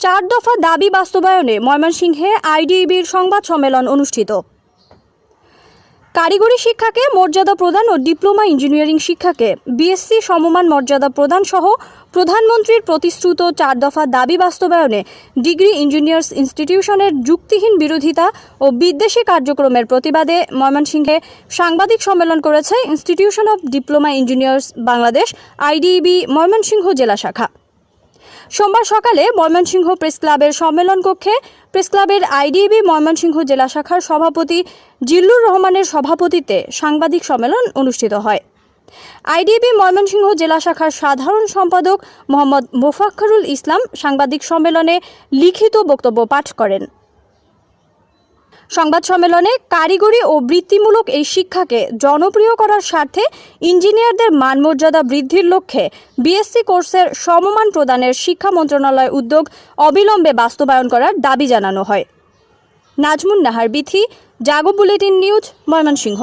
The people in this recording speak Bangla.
চার দফা দাবি বাস্তবায়নে ময়মনসিংহে আইডিইবির সংবাদ সম্মেলন অনুষ্ঠিত। কারিগরি শিক্ষাকে মর্যাদা প্রদান ও ডিপ্লোমা ইঞ্জিনিয়ারিং শিক্ষাকে বিএসসি সমমান মর্যাদা প্রদান সহ প্রধানমন্ত্রীর প্রতিশ্রুত চার দফা দাবি বাস্তবায়নে ডিগ্রি ইঞ্জিনিয়ার্স ইনস্টিটিউশনের যুক্তিহীন বিরোধিতা ও বিদ্বেষী কার্যক্রমের প্রতিবাদে ময়মনসিংহে সাংবাদিক সম্মেলন করেছে institution of diploma engineers Bangladesh IDEB Mymensingh জেলা শাখা। সোমবার সকালে ময়মনসিংহ প্রেস ক্লাবের সম্মেলন কক্ষে প্রেস ক্লাবের আইডিবি ময়মনসিংহ জেলা শাখার সভাপতি জিল্লুর রহমানের সভাপতিত্বে সাংবাদিক সম্মেলন অনুষ্ঠিত হয়। আইডিবি ময়মনসিংহ জেলা শাখার সাধারণ সম্পাদক মোহাম্মদ মোফাক্ষরুল ইসলাম সাংবাদিক সম্মেলনে লিখিত বক্তব্য পাঠ করেন। সংবাদ সম্মেলনে কারিগরি ও বৃত্তিমূলক এই শিক্ষাকে জনপ্রিয় করার স্বার্থে ইঞ্জিনিয়ারদের মানমর্যাদা বৃদ্ধির লক্ষ্যে বিএসসি কোর্সের সমমান প্রদানের শিক্ষা মন্ত্রণালয় উদ্যোগ অবিলম্বে বাস্তবায়ন করার দাবি জানানো হয়। Nazmun Nahar Bithi, Jago bulletin news, Mymensingh.